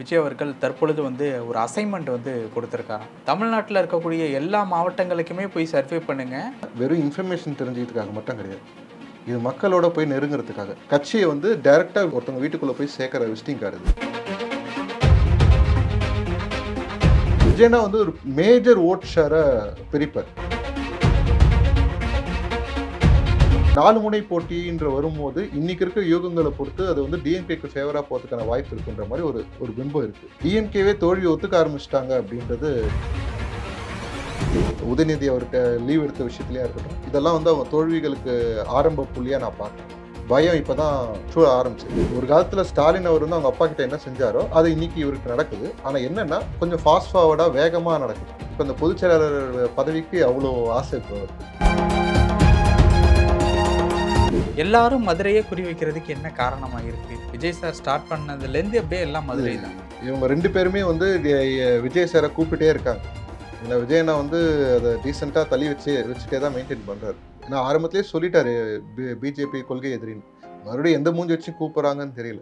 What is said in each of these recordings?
விஜய் அவர்கள் தற்பொழுது வந்து ஒரு அசைன்மெண்ட் வந்து கொடுத்துருக்காங்க தமிழ்நாட்டில் இருக்கக்கூடிய எல்லா மாவட்டங்களுக்குமே போய் சர்வே பண்ணுங்க. வெறும் இன்ஃபர்மேஷன் தெரிஞ்சுக்கிறதுக்காக மட்டும் கிடையாது. இது மக்களோட போய் நெருங்குறதுக்காக. கட்சியை வந்து டைரெக்டாக ஒருத்தவங்க வீட்டுக்குள்ளே போய் சேர்க்குற விசிட்டிங் கார்டு விஜய்னா வந்து ஒரு மேஜர் ஓட் ஷேரை பிரிப்பார். நாலு முனை போட்டின்ற வரும்போது இன்னைக்கு இருக்க யூகங்களை பொறுத்து அது வந்து டிஎம்கேக்கு ஃபேவரா போகிறதுக்கான வாய்ப்பு இருக்குன்ற மாதிரி ஒரு ஒரு பிம்பம் இருக்கு. டிஎம்கேவே தோல்வி ஒத்துக்க ஆரம்பிச்சிட்டாங்க அப்படின்றது உதயநிதி அவருக்கு லீவ் எடுத்த விஷயத்துலயா இருக்கட்டும். இதெல்லாம் வந்து அவங்க தோல்விகளுக்கு ஆரம்ப புள்ளியா நான் பார்க்கறேன் பயம் இப்பதான் சூழ ஆரம்பிச்சது. ஒரு காலத்தில் ஸ்டாலின் அவர் வந்து அவங்க அப்பா கிட்ட என்ன செஞ்சாரோ அது இன்னைக்கு இவருக்கு நடக்குது. ஆனால் என்னன்னா கொஞ்சம் ஃபாஸ்ட் ஃபார்வர்டாக வேகமாக நடக்குது. இப்போ இந்த பொதுச் செயலாளர் பதவிக்கு அவ்வளோ ஆசை இப்போ எல்லாரும் மதுரையே குறி வைக்கிறதுக்கு என்ன காரணமாக இருக்கு? விஜய் சார் ஸ்டார்ட் பண்ணதுலேருந்து அப்படியே எல்லாம் மதுரை தான். இவங்க ரெண்டு பேருமே வந்து விஜய் சாரை கூப்பிட்டே இருக்காங்க. ஏன்னா விஜயண்ணா வந்து அதை டீசெண்டாக தள்ளி வச்சு வச்சுட்டே தான் மெயின்டைன் பண்ணுறாரு ஏன்னா ஆரம்பத்திலே சொல்லிட்டாரு பிஜேபி கொள்கை எதிரின்னு. மறுபடியும் எந்த மூஞ்சி வச்சு கூப்பிட்றாங்கன்னு தெரியல.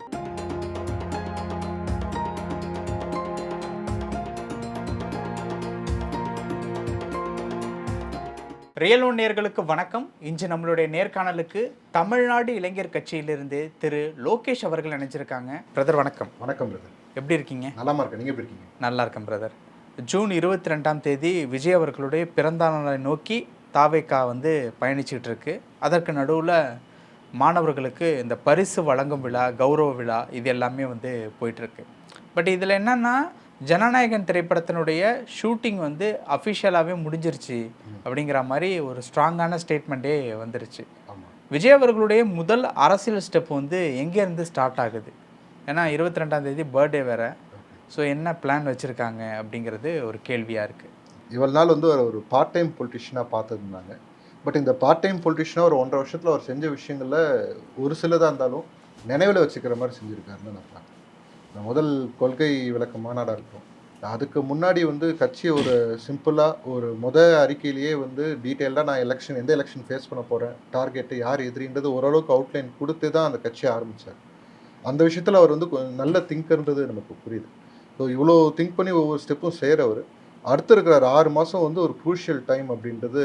ரியல் ஒன் நேயர்களுக்கு வணக்கம். இன்று நம்மளுடைய நேர்காணலுக்கு தமிழ்நாடு இளைஞர் கட்சியிலிருந்து திரு லோகேஷ் அவர்கள் நினைச்சிருக்காங்க பிரதர் வணக்கம். வணக்கம் பிரதர். எப்படி இருக்கீங்க? நலமா இருக்கேன். நீங்கள் எப்படி இருக்கீங்க? நல்லா இருக்கேன் பிரதர். ஜூன் இருபத்தி ரெண்டாம் தேதி விஜய் அவர்களுடைய பிறந்த நாளை நோக்கி தாவேக்கா வந்து பயணிச்சுட்டு இருக்கு. அதற்கு நடுவில் மாணவர்களுக்கு இந்த பரிசு வழங்கும் விழா கௌரவ விழா இது எல்லாமே வந்து போயிட்டுருக்கு பட் இதில் என்னன்னா ஜனநாயகன் திரைப்படத்தினுடைய ஷூட்டிங் வந்து அஃபிஷியலாகவே முடிஞ்சிருச்சு அப்படிங்கிற மாதிரி ஒரு ஸ்ட்ராங்கான ஸ்டேட்மெண்ட்டே வந்துருச்சு. ஆமாம் விஜய் அவர்களுடைய முதல் அரசியல் ஸ்டெப் வந்து எங்கேருந்து ஸ்டார்ட் ஆகுது? ஏன்னா இருபத்தி ரெண்டாம் தேதி பர்த்டே வேற. ஸோ என்ன பிளான் வச்சுருக்காங்க அப்படிங்கிறது ஒரு கேள்வியாக இருக்குது இவ்வளவு நாள் வந்து ஒரு ஒரு பார்ட் டைம் பொலிட்டிஷியனாக பார்த்துருந்தாங்க. பட் இந்த பார்ட் டைம் பொலிட்டிஷியனாக ஒரு ஒன்றரை வருஷத்தில் அவர் செஞ்ச விஷயங்களில் ஒரு சிலதாக இருந்தாலும் நினைவில் வச்சுக்கிற மாதிரி செஞ்சுருக்காருன்னு நான் பார்க்குறேன். இந்த முதல் கொள்கை விளக்க மாநாடாக இருக்கும். அதுக்கு முன்னாடி வந்து கட்சி ஒரு சிம்பிளாக ஒரு முத அறிக்கையிலேயே வந்து டீட்டெயிலாக நான் எலெக்ஷன் எந்த எலெக்ஷன் ஃபேஸ் பண்ண போகிறேன் டார்கெட்டு யார் எதிரின்றது ஓரளவுக்கு அவுட்லைன் கொடுத்து தான் அந்த கட்சியை ஆரம்பித்தார் அந்த விஷயத்தில் அவர் வந்து நல்ல திங்கர்ன்றது நமக்கு புரியுது. ஸோ இவ்வளோ திங்க் பண்ணி ஒவ்வொரு ஸ்டெப்பும் செய்கிறவர் அடுத்து இருக்கிற ஒரு ஆறு மாதம் வந்து ஒரு குரூஷியல் டைம் அப்படின்றது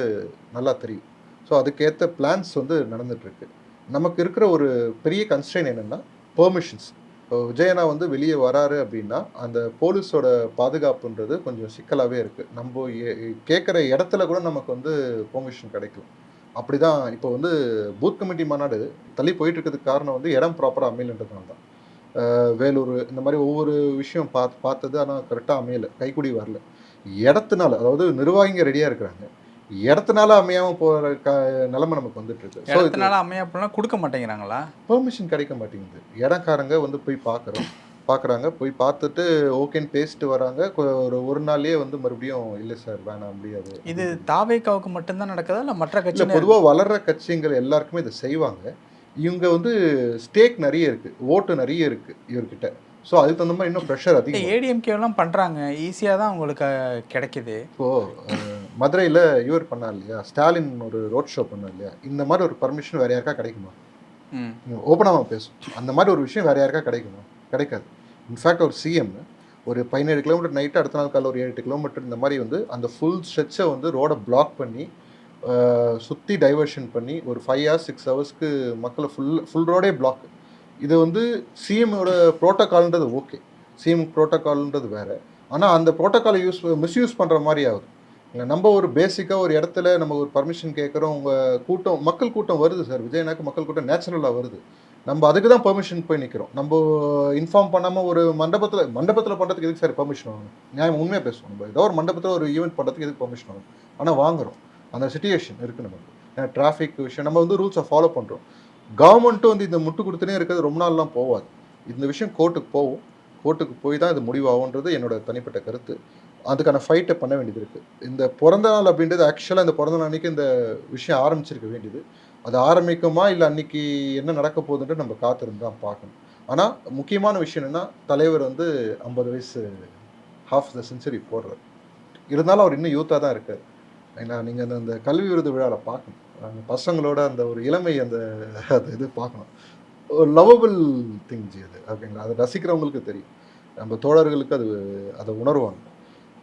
நல்லா தெரியும். ஸோ அதுக்கேற்ற பிளான்ஸ் வந்து நடந்துகிட்ருக்கு நமக்கு இருக்கிற ஒரு பெரிய கன்ஸ்ட்ரெயின் என்னென்னா பெர்மிஷன்ஸ் இப்போ விஜயனா வந்து வெளியே வராரு அப்படின்னா அந்த போலீஸோட பாதுகாப்புன்றது கொஞ்சம் சிக்கலாகவே இருக்குது நம்ம கேட்குற இடத்துல கூட நமக்கு வந்து பெர்மிஷன் கிடைக்கும். அப்படி தான் இப்போ வந்து பூத் கமிட்டி மாநாடு தள்ளி போயிட்டு இருக்கிறதுக்கு காரணம் வந்து இடம் ப்ராப்பராக அமையலன்றதுனால தான். வேலூர் இந்த மாதிரி ஒவ்வொரு விஷயம் பார்த்து பார்த்தது ஆனால் கரெக்டாக அமையலை. கைக்குடி வரல. இடத்துனால அதாவது நிர்வாகிங்க ரெடியாக இருக்கிறாங்க. இடத்துனால அமையாமல் போகிற க நிலைமை நமக்கு வந்துட்டு இருக்கு. ஸோ அமையா அப்படிலாம் கொடுக்க மாட்டேங்கிறாங்களா? பெர்மிஷன் கிடைக்க மாட்டேங்குது. இடக்காரங்க வந்து போய் பார்க்குறோம் பார்க்குறாங்க போய் பார்த்துட்டு ஓகேன்னு பேசிட்டு வராங்க. ஒரு ஒரு நாள்லயே வந்து மறுபடியும் இல்லை சார் வேணாம் முடியாது. இது தாவேக்காவுக்கு மட்டும்தான் நடக்குதா? இல்லை மற்ற கட்சி பொதுவாக வளர்ற கட்சிங்கள் எல்லாருக்குமே இதை செய்வாங்க. இவங்க வந்து ஸ்டேக் நிறைய இருக்கு ஓட்டு நிறைய இருக்கு இவர்கிட்ட. ஸோ அதுக்கு தகுந்த மாதிரி இன்னும் ப்ரெஷர் அதிகம் ஏடிஎம்கேலாம் பண்ணுறாங்க ஈஸியாக தான் உங்களுக்கு அஹ், கிடைக்குது. இப்போ அஹ், மதுரையில இவர் பண்ணார் இல்லையா? ஸ்டாலின் ஒரு ரோட் ஷோ பண்ணார் இல்லையா? இந்த மாதிரி ஒரு பர்மிஷன் வேற யாருக்கா கிடைக்குமா? ஓப்பனாக பேசும். அந்த மாதிரி ஒரு விஷயம் வேற யாருக்கா கிடைக்குமா? கிடைக்காது. இன்ஃபேக்ட் ஒரு சிஎம் ஒரு பதினேழு கிலோமீட்டர் நைட்டு அடுத்த நாள் காலைல ஒரு ஏழு கிலோமீட்டர் இந்த மாதிரி வந்து அந்த ஃபுல் ஸ்ட்ரெச்சை வந்து ரோடை பிளாக் பண்ணி சுற்றி டைவர்ஷன் பண்ணி ஒரு ஃபைவ் ஹவர்ஸ் சிக்ஸ் ஹவர்ஸ்க்கு மக்களை ஃபுல் ஃபுல் ரோடே பிளாக் இது வந்து சிஎம்மோட ப்ரோட்டோகால்ன்றது ஓகே சிஎம் ப்ரோட்டோகால்ன்றது வேற. ஆனால் அந்த ப்ரோட்டோகாலை யூஸ் மிஸ்யூஸ் பண்ணுற மாதிரி ஆகுது. இல்லை நம்ம ஒரு பேசிக்காக ஒரு இடத்துல நம்ம ஒரு பர்மிஷன் கேட்குறோம் உங்கள் கூட்டம் மக்கள் கூட்டம் வருது சார் விஜயனாக்கு மக்கள் கூட்டம் நேச்சுரலாக வருது. நம்ம அதுக்கு தான் பெர்மிஷன் போய் நிற்கிறோம் நம்ம இன்ஃபார்ம் பண்ணாமல் ஒரு மண்டபத்தில் மண்டபத்தில் பண்ணுறதுக்கு எதுக்கு சார் பெர்மிஷன் வாங்கணும்? நியாயம் உண்மையாக பேசுவோம் நம்ம ஏதோ ஒரு மண்டபத்தில் ஒரு ஈவெண்ட் பண்ணுறதுக்கு எதுக்கு பெர்மிஷன் வாங்கணும்? ஆனால் வாங்குறோம். அந்த சுச்சுவேஷன் இருக்குது நமக்கு. ஏன்னா டிராஃபிக் விஷயம் நம்ம வந்து ரூல்ஸை ஃபாலோ பண்ணுறோம் கவர்மெண்ட்டும் வந்து இந்த முட்டு கொடுத்துனே இருக்கிறது ரொம்ப நாள்லாம் போகாது இந்த விஷயம் கோர்ட்டுக்கு போகும் கோர்ட்டுக்கு போய் தான் இது முடிவாகுன்றது என்னோட தனிப்பட்ட கருத்து. அதுக்கான ஃபைட்டை பண்ண வேண்டியது இருக்குது இந்த பிறந்த நாள் அப்படின்றது ஆக்சுவலாக இந்த பிறந்த நாள் அன்றைக்கி இந்த விஷயம் ஆரம்பிச்சிருக்க வேண்டியது. அது ஆரம்பிக்குமா இல்லை அன்னைக்கு என்ன நடக்க போகுதுன்ட்டு நம்ம காத்திருந்து தான் பார்க்கணும். ஆனால் முக்கியமான விஷயம் என்னென்னா தலைவர் வந்து ஐம்பது வயசு ஹாஃப் த செஞ்சுரி போடுறார். இருந்தாலும் அவர் இன்னும் யூத்தாக தான் இருக்கார். ஏன்னா நீங்கள் அந்த அந்த கல்வி விருது விழாவில் பார்க்கணும். அந்த பசங்களோட அந்த ஒரு இளமை அந்த அது இது பார்க்கணும். ஒரு லவபிள் திங்ஸ் அது ஓகேங்களா? அதை ரசிக்கிறவங்களுக்கு தெரியும். நம்ம தோழர்களுக்கு அது அதை உணர்வாங்க.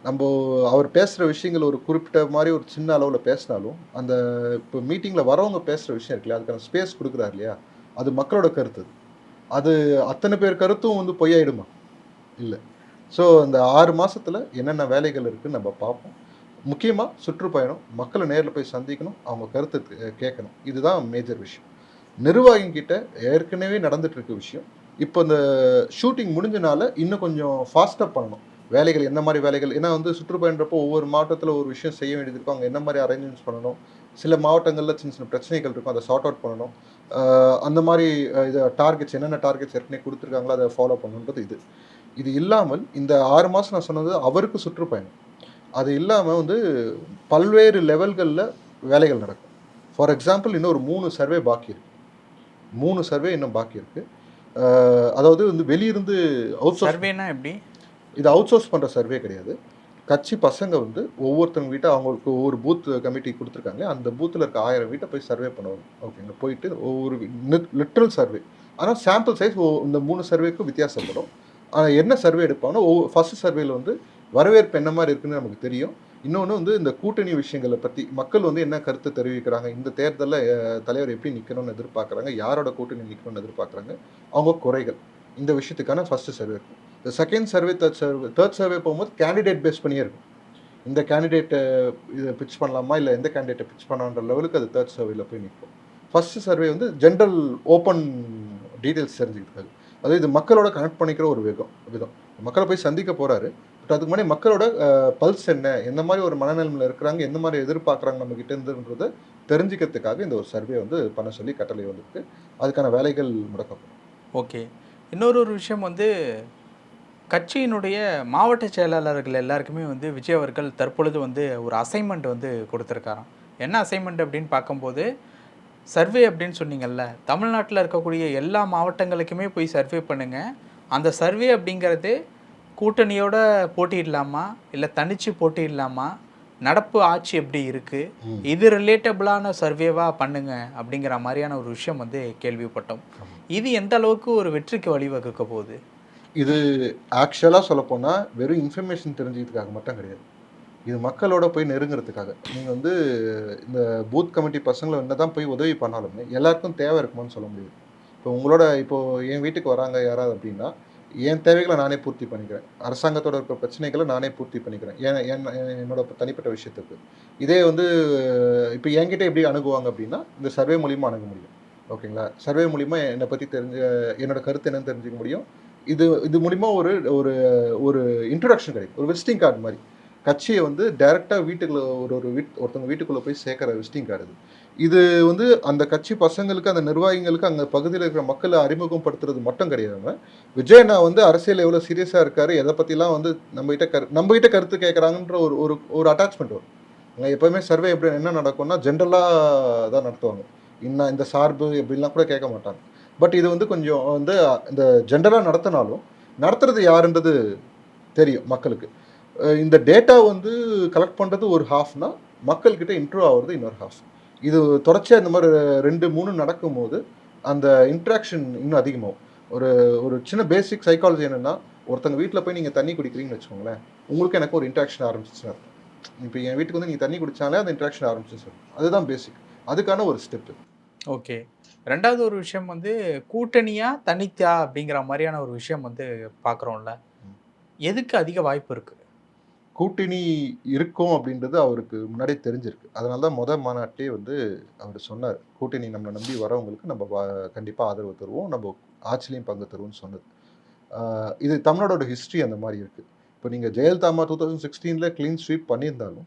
நம்ம அவர் பேசுகிற விஷயங்கள் ஒரு குறிப்பிட்ட மாதிரி ஒரு சின்ன அளவில் பேசினாலும் அந்த இப்போ மீட்டிங்கில் வரவங்க பேசுகிற விஷயம் இருக்குல்ல இல்லையா அதுக்கான ஸ்பேஸ் கொடுக்குறாரு இல்லையா? அது மக்களோட கருத்து அது. அத்தனை பேர் கருத்தும் வந்து பொய்யாயிடுமா? இல்லை. ஸோ அந்த ஆறு மாதத்தில் என்னென்ன வேலைகள் இருக்குன்னு நம்ம பார்ப்போம். முக்கியமாக சுற்றுப்பயணம் மக்களை நேரில் போய் சந்திக்கணும் அவங்க கருத்து கே- கேட்கணும். இதுதான் மேஜர் விஷயம். நிர்வாகிங்கிட்ட ஏற்கனவே நடந்துட்டு இருக்க விஷயம். இப்போ இந்த ஷூட்டிங் முடிஞ்சனால இன்னும் கொஞ்சம் ஃபாஸ்ட்டாக பண்ணணும். வேலைகள் என்ன மாதிரி வேலைகள்? ஏன்னா வந்து சுற்றுப்பயணப்போ ஒவ்வொரு மாவட்டத்தில் ஒரு விஷயம் செய்ய வேண்டியது இருக்கும். அங்கே என்ன மாதிரி அரேஞ்ச்மெண்ட்ஸ் பண்ணணும்? சில மாவட்டங்களில் சின்ன சின்ன பிரச்சனைகள் இருக்கும். அதை சார்ட் அவுட் பண்ணணும். அந்த மாதிரி இது டார்கெட்ஸ் என்னென்ன டார்கெட்ஸ் ஏற்கனவே கொடுத்துருக்காங்களோ அதை ஃபாலோ பண்ணணுன்றது இது. இது இல்லாமல் இந்த ஆறு மாதம் நான் சொன்னது அவருக்கு சுற்றுப்பயணம். அது இல்லாமல் வந்து பல்வேறு லெவல்களில் வேலைகள் நடக்கும். ஃபார் எக்ஸாம்பிள் இன்னும் ஒரு மூணு சர்வே பாக்கி இருக்குது மூணு சர்வே இன்னும் பாக்கி இருக்குது அதாவது வந்து வெளியிருந்து அவுட் சர்வேனா எப்படி? இது அவுட் சோர்ஸ் பண்ணுற சர்வே கிடையாது. கட்சி பசங்க வந்து ஒவ்வொருத்தவங்க வீட்டை அவங்களுக்கு ஒவ்வொரு பூத் கமிட்டி கொடுத்துருக்காங்க அந்த பூத்தில் இருக்க ஆயிரம் வீட்டை போய் சர்வே பண்ணுவாங்க ஓகேங்க போயிட்டு ஒவ்வொரு லிட்ரல் சர்வே ஆனால் சாம்பிள் சைஸ் இந்த மூணு சர்வேக்கும் வித்தியாசப்படும் ஆனால் என்ன சர்வே எடுப்பாங்கன்னா ஒவ்வொரு ஃபஸ்ட் சர்வேல வந்து வரவேற்பு என்ன மாதிரி இருக்குன்னு நமக்கு தெரியும். இன்னொன்று வந்து இந்த கூட்டணி விஷயங்களை பற்றி மக்கள் வந்து என்ன கருத்து தெரிவிக்கிறாங்க இந்த தேர்தலில் தலைவர் எப்படி நிற்கணும்னு எதிர்பார்க்குறாங்க யாரோட கூட்டணி நிற்கணும்னு எதிர்பார்க்குறாங்க அவங்க குறைகள். இந்த விஷயத்துக்கான ஃபஸ்ட்டு சர்வே இருக்கும். இந்த second survey third survey third survey போகும்போது கேண்டிடேட் பேஸ் பண்ணியே இருக்கும். இந்த கேண்டிடேட்டை இதை பிச் பண்ணலாமா? இல்லை எந்த கேண்டிடேட்டை பிச் பண்ணான்ற லெவலுக்கு அது தேர்ட் சர்வேல போய் நிற்கும் ஃபர்ஸ்ட் சர்வே வந்து ஜென்ரல் ஓப்பன் டீட்டெயில்ஸ் தெரிஞ்சுக்கிறதுக்காக. அதாவது இது மக்களோட கனெக்ட் பண்ணிக்கிற ஒரு விதம் விதம். மக்களை போய் சந்திக்க போகிறாரு பட் அதுக்கு முன்னாடி மக்களோட பல்ஸ் என்ன? எந்த மாதிரி ஒரு மனநிலைமையில் இருக்கிறாங்க? எந்த மாதிரி எதிர்பார்க்குறாங்க நம்ம கிட்டேருந்துன்றதை தெரிஞ்சுக்கிறதுக்காக இந்த ஒரு சர்வே வந்து பண்ண சொல்லி கட்டளை வந்திருக்கு. அதுக்கான வேலைகள் முடக்கப்படும். ஓகே இன்னொரு ஒரு விஷயம் வந்து கட்சியினுடைய மாவட்ட செயலாளர்கள் எல்லாருக்குமே வந்து விஜய் அவர்கள் தற்பொழுது வந்து ஒரு அசைன்மெண்ட் வந்து கொடுத்துருக்காராம். என்ன அசைன்மெண்ட் அப்படின்னு பார்க்கும்போது சர்வே அப்படின்னு சொன்னீங்கல்ல தமிழ்நாட்டில் இருக்கக்கூடிய எல்லா மாவட்டங்களுக்குமே போய் சர்வே பண்ணுங்க. அந்த சர்வே அப்படிங்கிறது கூட்டணியோட போட்டியிடலாமா இல்லை தனிச்சு போட்டியிடலாமா நடப்பு ஆட்சி எப்படி இருக்குது. இது ரிலேட்டபிளான சர்வேவா பண்ணுங்க அப்படிங்கிற மாதிரியான ஒரு விஷயம் வந்து கேள்விப்பட்டோம். இது எந்த அளவுக்கு ஒரு வெற்றிக்கு வழிவகுக்க போகுது? இது ஆக்சுவலாக சொல்லப்போனால் வெறும் இன்ஃபர்மேஷன் தெரிஞ்சுக்கிறதுக்காக மட்டும் கிடையாது. இது மக்களோட போய் நெருங்குறதுக்காக. நீங்கள் வந்து இந்த பூத் கமிட்டி பசங்களை என்ன தான் போய் உதவி பண்ணாலுமே எல்லாருக்கும் தேவை இருக்குமான்னு சொல்ல முடியாது. இப்போ உங்களோட இப்போ என் வீட்டுக்கு வராங்க யாராவது அப்படின்னா என் தேவைகளை நானே பூர்த்தி பண்ணிக்கிறேன். அரசாங்கத்தோட இருக்க பிரச்சனைகளை நானே பூர்த்தி பண்ணிக்கிறேன். ஏன் என் என்னோட தனிப்பட்ட விஷயத்துக்கு. இதே வந்து இப்போ என்கிட்ட எப்படி அணுகுவாங்க அப்படின்னா இந்த சர்வே மூலியமாக அணுக முடியும். ஓகேங்களா? சர்வே மூலிமா என்னை பற்றி தெரிஞ்ச என்னோட கருத்து என்னன்னு தெரிஞ்சுக்க முடியும். இது இது மூலிமா ஒரு ஒரு ஒரு இன்ட்ரடக்ஷன் கிடைக்கும். ஒரு விசிட்டிங் கார்டு மாதிரி. கட்சியை வந்து டைரெக்டாக வீட்டுக்குள்ள ஒரு ஒரு வீட் ஒருத்தவங்க வீட்டுக்குள்ளே போய் சேர்க்குற விசிட்டிங் கார்டு இது. இது வந்து அந்த கட்சி பசங்களுக்கு அந்த நிர்வாகிகளுக்கு அங்கே பகுதியில் இருக்கிற மக்களை அறிமுகப்படுத்துறது மட்டும் கிடையாது விஜய் நான் வந்து அரசியல் எவ்வளோ சீரியஸாக இருக்காரு எதை பற்றிலாம் வந்து நம்மகிட்ட கரு நம்மகிட்ட கருத்து கேட்குறாங்கன்ற ஒரு ஒரு ஒரு அட்டாச்மெண்ட் வரும். அங்கே எப்போவுமே சர்வே எப்படி என்ன நடக்கும்னா ஜென்ரலாக தான் நடத்துவாங்க. இன்னும் இந்த சார்பு எப்படிலாம் கூட கேட்க மாட்டாங்க. பட் இது வந்து கொஞ்சம் வந்து இந்த ஜென்ரலாக நடத்தினாலும் நடத்துறது யாருன்றது தெரியும் மக்களுக்கு. இந்த டேட்டா வந்து கலெக்ட் பண்ணுறது ஒரு ஹாஃப்னா மக்கள்கிட்ட இன்ட்ரூவ் ஆகிறது இன்னொரு ஹாஃப் இது தொடர்ச்சியாக இந்த மாதிரி ரெண்டு மூணு நடக்கும்போது அந்த இன்ட்ராக்ஷன் இன்னும் அதிகமாகும். ஒரு ஒரு சின்ன பேசிக் சைக்காலஜி என்னென்னா ஒருத்தங்க வீட்டில் போய் நீங்கள் தண்ணி குடிக்கிறீங்கன்னு வச்சுக்கோங்களேன் உங்களுக்கு எனக்கு ஒரு இன்ட்ராக்ஷன் ஆரம்பிச்சிச்சு இப்போ என் வீட்டுக்கு வந்து நீங்கள் தண்ணி குடித்தாலே அந்த இன்ட்ராக்ஷன் ஆரம்பிச்சிச்சு அதுதான் பேசிக் அதுக்கான ஒரு ஸ்டெப்பு ஓகே ரெண்டாவது ஒரு விஷயம் வந்து கூட்டணியா தனித்தா அப்படிங்கிற மாதிரியான ஒரு விஷயம் வந்து பார்க்குறோம்ல. எதுக்கு அதிக வாய்ப்பு இருக்கு? கூட்டணி இருக்கும் அப்படின்றது அவருக்கு முன்னாடியே தெரிஞ்சிருக்கு. அதனால தான் முத மாநாட்டிலே வந்து அவர் சொன்னார். கூட்டணி நம்மளை நம்பி வரவங்களுக்கு நம்ம வா- கண்டிப்பா ஆதரவு தருவோம். நம்ம ஆட்சிலையும் பங்கு தருவோம்னு சொன்னது. இது தமிழ்நாடோட ஹிஸ்ட்ரி அந்த மாதிரி இருக்கு. இப்போ நீங்க ஜெயலலிதா அம்மா டூ தௌசண்ட் சிக்ஸ்டீனில் க்ளீன் ஸ்வீப் பண்ணியிருந்தாலும்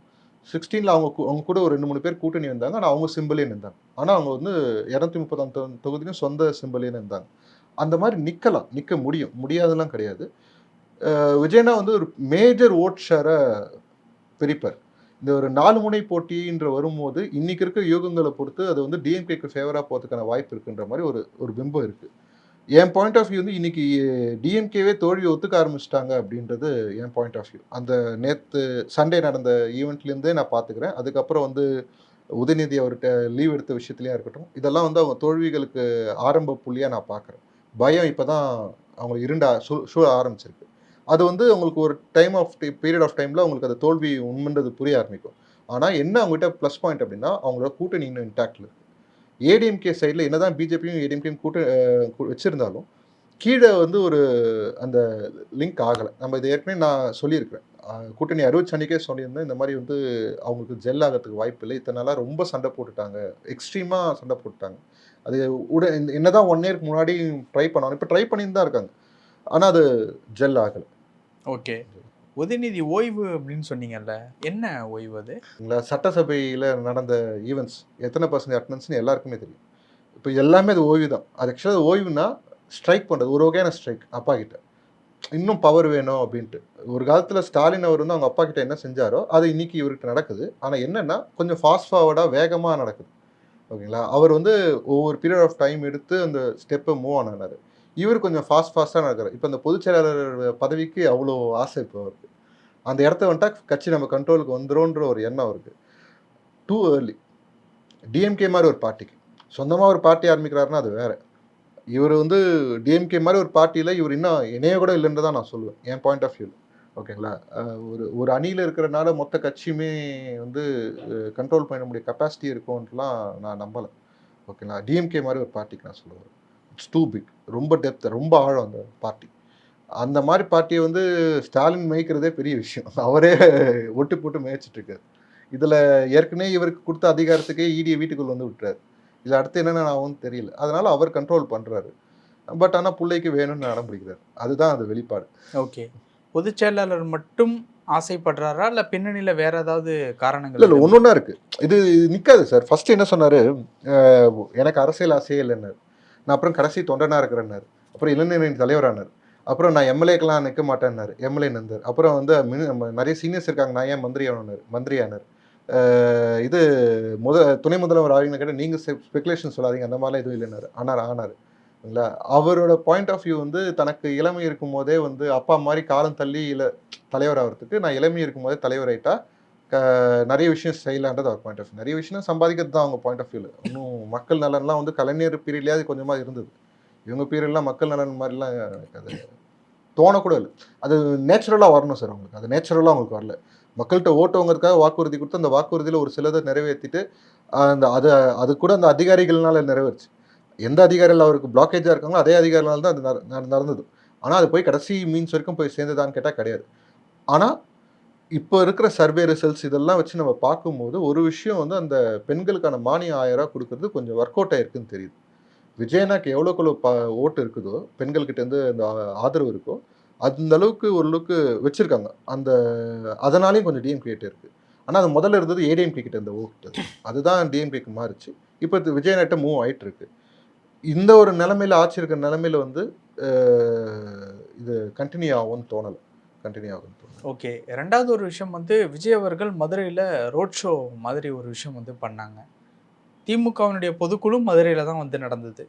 சிக்ஸ்டீனில் அவங்க கூ- அவங்க கூட ஒரு ரெண்டு மூணு பேர் கூட்டணி வந்தாங்க ஆனால் அவங்க சிம்பிளே நின்றாங்க ஆனால் அவங்க வந்து இரநூத்தி முப்பதாம் தொ- தொகுதியிலும் சொந்த சிம்பிளே இருந்தாங்க. அந்த மாதிரி நிற்கலாம் நிற்க முடியும். முடியாதெல்லாம் கிடையாது. விஜய்னா வந்து ஒரு மேஜர் ஓட் ஷேரை பிரிப்பார். இந்த ஒரு நாலு முனை போட்டின்ற வரும்போது இன்னைக்கு இருக்க யூகங்களை பொறுத்து அது வந்து டிஎம்கேக்கு ஃபேவராக போகிறதுக்கான வாய்ப்பு இருக்குன்ற மாதிரி ஒரு ஒரு பிம்பம் இருக்குது என் பாயிண்ட் ஆஃப் வியூ வந்து இன்னைக்கு டிஎம்கேவே தோல்வியை ஒத்துக்க ஆரம்பிச்சிட்டாங்க அப்படின்றது என் பாயிண்ட் ஆஃப் வியூ அந்த நேற்று சண்டே நடந்த ஈவெண்ட்லேருந்தே நான் பார்த்துக்கிறேன் அதுக்கப்புறம் வந்து உதயநிதி அவர்கிட்ட லீவ் எடுத்த விஷயத்துலையா இருக்கட்டும் இதெல்லாம் வந்து அவங்க தோல்விகளுக்கு ஆரம்ப புள்ளியாக நான் பார்க்குறேன் பயம் இப்போ தான் அவங்க இருண்ட சூழ ஆரம்பிச்சிருக்கு. அது வந்து உங்களுக்கு ஒரு டைம் ஆஃப் பீரியட் ஆஃப் டைமில் உங்களுக்கு அது தோல்வி உண்மைன்றது புரிய ஆரம்பிக்கும். ஆனால் என்ன அவங்ககிட்ட ப்ளஸ் பாயிண்ட் அப்படின்னா அவங்களோட கூட்டணி இன்னும் இன்டாக்டில் இருக்குது ஏடிஎம்கே சைடில் என்னதான் பிஜேபியும் ஏடிஎம்கேயும் கூட்ட வச்சுருந்தாலும் கீழே வந்து ஒரு அந்த லிங்க் ஆகலை. நம்ம இது ஏற்கனவே நான் சொல்லியிருக்கிறேன். கூட்டணி அறுபது அன்னைக்கே சொல்லியிருந்தேன். இந்த மாதிரி வந்து அவங்களுக்கு ஜெல் ஆகிறதுக்கு வாய்ப்பு இல்லை. இத்தனை நாளாக ரொம்ப சண்டை போட்டுட்டாங்க. எக்ஸ்ட்ரீமாக சண்டை போட்டுட்டாங்க. அது உட என்ன தான் ஒன் இயர்க்கு முன்னாடி ட்ரை பண்ணாங்க இப்போ ட்ரை பண்ணிட்டு தான் இருக்காங்க. ஆனால் அது ஜெல் ஆகலை. ஓகே உதயநிதி ஓய்வு அப்படின்னு சொன்னீங்கல்ல என்ன ஓய்வு அது? சரிங்களா சட்டசபையில் நடந்த ஈவெண்ட்ஸ் எத்தனை பர்சன்ட் அட்டண்டன்ஸ்னு எல்லாருக்குமே தெரியும். இப்போ எல்லாமே அது ஓய்வு தான். அது ஆக்சுவலாக ஓய்வுனா ஸ்ட்ரைக் பண்ணுறது ஒரு வகையான ஸ்ட்ரைக் அப்பா கிட்ட. இன்னும் பவர் வேணும் அப்படின்ட்டு. ஒரு காலத்தில் ஸ்டாலின் அவர் வந்து அவங்க அப்பா கிட்ட என்ன செஞ்சாரோ அது இன்னைக்கு இவர்கிட்ட நடக்குது. ஆனால் என்னென்னா கொஞ்சம் ஃபாஸ்ட் ஃபார்வர்டாக வேகமாக நடக்குது. ஓகேங்களா? அவர் வந்து ஒவ்வொரு பீரியட் ஆஃப் டைம் எடுத்து அந்த ஸ்டெப்பை மூவ் ஆனார். இவர் கொஞ்சம் ஃபாஸ்ட் ஃபாஸ்ட்டாக நடக்கிறார். இப்போ அந்த பொதுச் செயலாளர் பதவிக்கு அவ்வளோ ஆசை இப்போ அவருக்கு. அந்த இடத்த வந்துட்டா கட்சி நம்ம கண்ட்ரோலுக்கு வந்துடும்ன்ற ஒரு எண்ணம் அவருக்கு. டூ ஏர்லி டிஎம்கே மாதிரி ஒரு பார்ட்டிக்கு சொந்தமாக ஒரு பார்ட்டி ஆரம்பிக்கிறாருன்னா அது வேறு. இவர் வந்து டிஎம்கே மாதிரி ஒரு பார்ட்டியில் இவர் இன்னும் இணைய கூட இல்லைன்னு தான் நான் சொல்லுவேன். என் பாயிண்ட் ஆஃப் வியூ ஓகேங்களா? ஒரு ஒரு அணியில் இருக்கிறனால மொத்த கட்சியுமே வந்து கண்ட்ரோல் பண்ண முடிய கெப்பாசிட்டி இருக்கும்ன்றலாம் நான் நம்பலை. ஓகேங்களா? டிஎம்கே மாதிரி ஒரு பார்ட்டிக்கு நான் சொல்லுவேன். இட்ஸ் டூ பிக் ரொம்ப டெப்த் ரொம்ப ஆழம் அந்த பார்ட்டி அந்த மாதிரி பார்ட்டியை வந்து ஸ்டாலின் மேய்க்கிறதே பெரிய விஷயம். அவரே ஒட்டு போட்டு மேய்ச்சிட்டு இருக்காரு இதில் ஏற்கனவே இவருக்கு கொடுத்த அதிகாரத்துக்கே ஈடியை வீட்டுக்குள்ள வந்து விட்டுறாரு. இதில் அடுத்து என்னென்ன ஆகும்னு தெரியல. அதனால அவர் கண்ட்ரோல் பண்ணுறாரு பட் ஆனால் பிள்ளைக்கு வேணும்னு அடம் பிடிக்கிறார். அதுதான் அது வெளிப்பாடு. ஓகே. பொதுச் செயலாளர் மட்டும் ஆசைப்படுறாரா? இல்ல பின்னணியில வேற ஏதாவது காரணங்கள் இல்லை ஒன்று ஒன்றா இருக்குது இது நிற்காது சார். ஃபர்ஸ்ட் என்ன சொன்னார்? எனக்கு அரசியல் ஆசையே இல்லைன்னாரு. நான் அப்புறம் கடைசி தொண்டனாக இருக்கிறேன்னாரு. அப்புறம் இளைஞரின் தலைவரானார். அப்புறம் நான் எம்எல்ஏக்கெலாம் நிற்க மாட்டேன்னாரு. எம்எல்ஏ நந்தார் அப்புறம் வந்து நம்ம நிறைய சீனியர்ஸ் இருக்காங்க. நான் ஏன் மந்திரி ஆனார்? மந்திரி ஆனார். இது முத துணை முதல்வர் ஆகின கேட்டால் நீங்கள் ஸ்பெகுலேஷன் சொல்லாதீங்க. அந்த மாதிரிலாம் எதுவும் இல்லைன்னாரு. ஆனார் ஆனார். இல்லை அவரோட பாயிண்ட் ஆஃப் வியூ வந்து தனக்கு இளமை இருக்கும் போதே வந்து அப்பா மாதிரி காலம் தள்ளி இல்லை தலைவர் ஆகிறதுக்கு நான் இளமை இருக்கும் போதே தலைவர் ஆயிட்டா நிறைய விஷயம் செய்யலான்றது அவர் பாயிண்ட் ஆஃப் நிறைய விஷயம் சம்பாதிக்கிறது தான் அவங்க பாயிண்ட் ஆஃப் வியூவில் இன்னும் மக்கள் நலன்லாம் வந்து கலைஞர் பீரியட்லேயாவது கொஞ்சமாக இருந்தது. இவங்க பீரியட்லாம் மக்கள் நலன் மாதிரிலாம் எனக்கு அது தோணக்கூட இல்லை. அது நேச்சுரலாக வரணும் சார் அவங்களுக்கு. அது நேச்சுரலாக அவங்களுக்கு வரல. மக்கள்கிட்ட ஓட்டவங்கிறதுக்காக வாக்குறுதி கொடுத்து அந்த வாக்குறுதியில் ஒரு சிலதை நிறைவேற்றிட்டு அந்த அது அது கூட அந்த அதிகாரிகள்னால நிறைவேறுச்சு. எந்த அதிகாரிகள் அவருக்கு பிளாக்கேஜாக இருக்காங்களோ அதே அதிகாரிகளால தான் அது நடந்தது. ஆனால் அது போய் கடைசி மீன்ஸ் வரைக்கும் போய் சேர்ந்ததான்னு கேட்டால் கிடையாது. ஆனால் இப்போ இருக்கிற சர்வே ரிசல்ட்ஸ் இதெல்லாம் வச்சு நம்ம பார்க்கும்போது ஒரு விஷயம் வந்து அந்த பெண்களுக்கான மானிய ஆயிரம் ரூபா கொடுக்கறது கொஞ்சம் ஒர்க் அவுட் ஆயிருக்குன்னு தெரியுது. விஜயனாக்கு எவ்வளோக்குள்ள ப ஓட்டு இருக்குதோ பெண்கள்கிட்டேருந்து அந்த ஆதரவு இருக்கோ அந்த அளவுக்கு ஓரளவுக்கு வச்சிருக்காங்க. அந்த அதனாலையும் கொஞ்சம் டிஎம்கேட்டு இருக்குது ஆனால் அது முதல்ல இருந்தது ஏடிஎம்கே கிட்ட இருந்த ஓட்டு. அதுதான் டிஎம்கேக்கு மாறிச்சு. இப்போ விஜயநாட்டை மூவ் ஆகிட்டு இருக்கு இந்த ஒரு நிலமையில் ஆட்சி இருக்கிற நிலமையில் வந்து இது கண்டினியூ ஆகும்னு தோணலை. கண்டினியூ ஆகும் ஓகே ரெண்டாவது ஒரு விஷயம் வந்து விஜய் அவர்கள் மதுரையில் ரோட் ஷோ மாதிரி ஒரு விஷயம் வந்து பண்ணாங்க. திமுகவினுடைய பொதுக்குழு மதுரையில் தான் வந்து நடந்தது.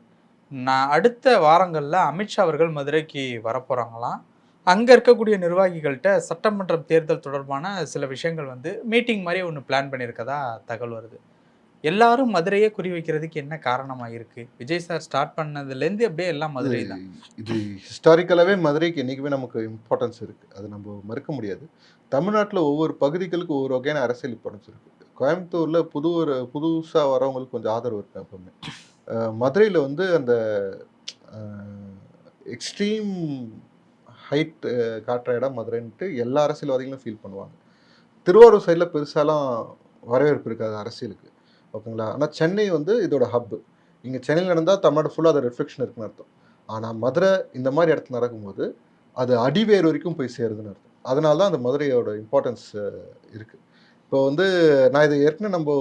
நான் அடுத்த வாரங்களில் அமித்ஷா அவர்கள் மதுரைக்கு வரப்போகிறாங்களாம் அங்கே இருக்கக்கூடிய நிர்வாகிகள்கிட்ட சட்டமன்றம் தேர்தல் தொடர்பான சில விஷயங்கள் வந்து மீட்டிங் மாதிரி ஒன்று பிளான் பண்ணியிருக்கதா தகவல் வருது. எல்லாரும் மதுரையே குறி வைக்கிறதுக்கு என்ன காரணமாக இருக்கு? விஜய் சார் ஸ்டார்ட் பண்ணதுலேருந்து அப்படியே எல்லாம் மதுரை தான். இது ஹிஸ்டாரிக்கலாகவே மதுரைக்கு என்றைக்குமே நமக்கு இம்பார்ட்டன்ஸ் இருக்குது அது நம்ம மறுக்க முடியாது. தமிழ்நாட்டில் ஒவ்வொரு பகுதிகளுக்கு ஒவ்வொரு வகையான அரசியல் இம்பார்ட்டன்ஸ் இருக்குது கோயம்புத்தூரில் புது ஒரு புதுசாக வரவங்களுக்கு கொஞ்சம் ஆதரவு இருக்கு எப்பவுமே. மதுரையில் வந்து அந்த எக்ஸ்ட்ரீம் ஹைட் காட்டுற இடம் மதுரைன்ட்டு எல்லா அரசியல்வாதிகளும் ஃபீல் பண்ணுவாங்க. திருவாரூர் சைடில் பெருசாலாம் வரவேற்பு இருக்காது அரசியலுக்கு. ஓகேங்களா? ஆனால் சென்னை வந்து இதோட ஹப்பு இங்கே சென்னையில் நடந்தால் தமிழ்நாடு ஃபுல்லாக அது ரிஃப்ளெக்ஷன் இருக்குன்னு அர்த்தம். ஆனால் மதுரை இந்த மாதிரி இடத்துல நடக்கும்போது அது அடிவேர் வரைக்கும் போய் சேருதுன்னு அர்த்தம். அதனால தான் அந்த மதுரையோட இம்பார்ட்டன்ஸ் இருக்குது இப்போ வந்து நான் இது ஏற்கனவே நம்ம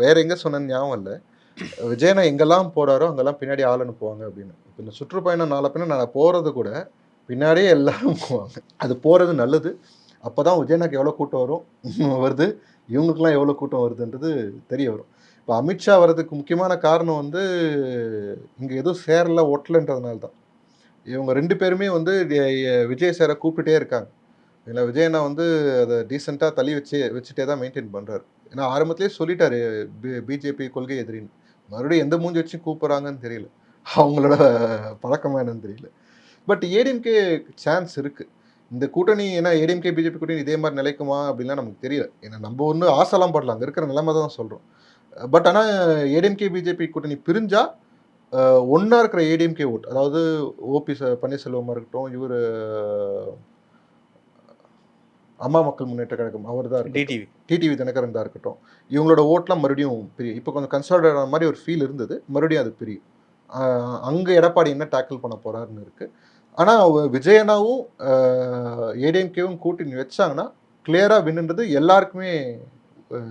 வேற எங்கே சொன்னேன்னு ஞாபகம் இல்லை. விஜயனா எங்கெல்லாம் போகிறாரோ அங்கெல்லாம் பின்னாடி ஆள் அனுப்புவாங்க அப்படின்னு. இப்போ இந்த சுற்றுப்பயணம் நாளை பின்ன நான் போகிறது கூட பின்னாடியே எல்லாரும் போவாங்க. அது போகிறது நல்லது. அப்போ தான் விஜயனாக்கு எவ்வளோ கூட்டம் வரும்? வருது. இவங்களுக்குலாம் எவ்வளோ கூட்டம் வருதுன்றது தெரிய வரும். இப்போ அமித்ஷா வர்றதுக்கு முக்கியமான காரணம் வந்து இங்கே எதுவும் சேரல ஓட்டலைன்றதுனால தான் இவங்க ரெண்டு பேருமே வந்து விஜய் சாரை கூப்பிட்டுட்டே இருக்காங்க. இல்லை விஜயண்ணா வந்து அதை டீசெண்டாக தள்ளி வச்சு வச்சுட்டே தான் மெயின்டைன் பண்ணுறாரு ஏன்னா ஆரம்பத்திலே சொல்லிட்டாரு பிஜேபி கொள்கை எதிரின்னு. மறுபடியும் எந்த மூஞ்சி வச்சு கூப்பிட்றாங்கன்னு தெரியல. அவங்களோட பழக்கமா என்னன்னு தெரியல. பட் ஏடிஎம்கே சான்ஸ் இருக்குது இந்த கூட்டணி ஏன்னா ஏடிஎம்கே பிஜேபி கூட்டணி இதே மாதிரி நிலைக்குமா அப்படின்லாம் நமக்கு தெரியல. ஏன்னா நம்ம ஒன்று ஆசைலாம் படலாம் அங்கே இருக்கிற நிலைமை தான் சொல்கிறோம் பட் ஆனால் ஏடிஎம்கே பிஜேபி கூட்டணி பிரிஞ்சா ஒன்றா இருக்கிற ஏடிஎம்கே ஓட் அதாவது ஓபி ச பன்னீர்செல்வமாக இருக்கட்டும் இவர் அம்மா மக்கள் முன்னேற்ற கழகம் அவர் தான் டிடிவி. டிடிவி தினகரன் தான் இருக்கட்டும். இவங்களோட ஓட்லாம் மறுபடியும் பிரியும். இப்போ கொஞ்சம் கன்சால்டேட் மாதிரி ஒரு ஃபீல் இருந்தது மறுபடியும் அது பிரியும். அங்கே எடப்பாடி என்ன டேக்கிள் பண்ண போறாருன்னு இருக்கு. ஆனால் விஜயனாவும் ஏடிஎம்கேவும் கூட்டணி வச்சாங்கன்னா கிளியராக வின்னுன்றது எல்லாருக்குமே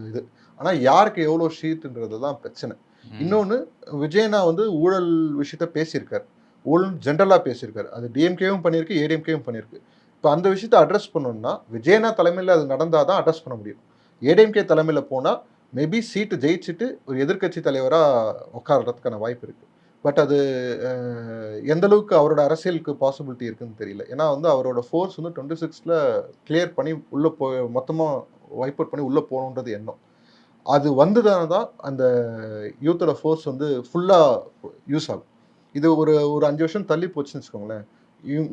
இது. ஆனால் யாருக்கு எவ்வளோ ஷீட்டுன்றது தான் பிரச்சனை. இன்னொன்று விஜயனா வந்து ஊழல் விஷயத்த பேசியிருக்காரு. ஊழல் ஜென்ரலாக பேசியிருக்காரு. அது டிஎம்கேவும் பண்ணியிருக்கு ஏடிஎம்கேவும் பண்ணியிருக்கு. இப்போ அந்த விஷயத்தை அட்ரஸ் பண்ணணும்னா விஜயனா தலைமையில் அது நடந்தால் தான் அட்ரஸ் பண்ண முடியும். ஏடிஎம்கே தலைமையில் போனால் மேபி சீட்டு ஜெயிச்சுட்டு ஒரு எதிர்க்கட்சி தலைவராக உட்கார்றதுக்கான வாய்ப்பு இருக்குது பட் அது எந்த அளவுக்கு அவரோட அரசியலுக்கு பாசிபிலிட்டி இருக்குன்னு தெரியல. ஏன்னா வந்து அவரோட ஃபோர்ஸ் வந்து டுவெண்ட்டி சிக்ஸில் கிளியர் பண்ணி உள்ளே போ மொத்தமாக வைப் அவுட் பண்ணி உள்ளே போகணுன்றது எண்ணம். அது வந்ததான தான் அந்த யூத்தோட ஃபோர்ஸ் வந்து ஃபுல்லாக யூஸ் ஆகும். இது ஒரு ஒரு அஞ்சு வருஷம் தள்ளி போச்சுன்னு வச்சுக்கோங்களேன்.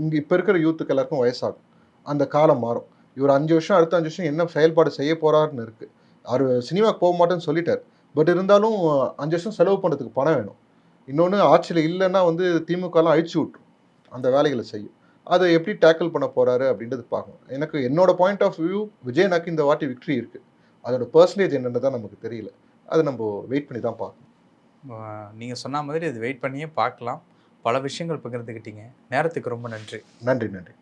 இங்கே இப்போ இருக்கிற யூத்துக்கு எல்லாருக்கும் வயசாகும். அந்த காலம் மாறும். இவர் அஞ்சு வருஷம் அடுத்த அஞ்சு வருஷம் என்ன செயல்பாடு செய்ய போகிறாருன்னு இருக்குது அவர் சினிமாவுக்கு போக மாட்டேன்னு சொல்லிட்டார். பட் இருந்தாலும் அஞ்சு வருஷம் செலவு பண்ணுறதுக்கு பணம் வேணும். இன்னொன்று ஆட்சியில் இல்லைன்னா வந்து திமுகலாம் அழிச்சு விட்டுரும். அந்த வேலைகளை செய்யும். அதை எப்படி டேக்கிள் பண்ண போகிறாரு அப்படின்றது பார்க்கணும். எனக்கு என்னோட பாயிண்ட் ஆஃப் வியூ விஜயனாக்கு இந்த வாட்டி விக்ட்ரி இருக்கு. அதோட பர்சன்டேஜ் என்னன்னு தான் நமக்கு தெரியல. அதை நம்ம வெயிட் பண்ணி தான் பார்க்கணும். நீங்கள் சொன்ன மாதிரி அது வெயிட் பண்ணியே பார்க்கலாம். பல விஷயங்கள் பகிர்ந்துக்கிட்டீங்க நேரத்துக்கு ரொம்ப நன்றி. நன்றி நன்றி.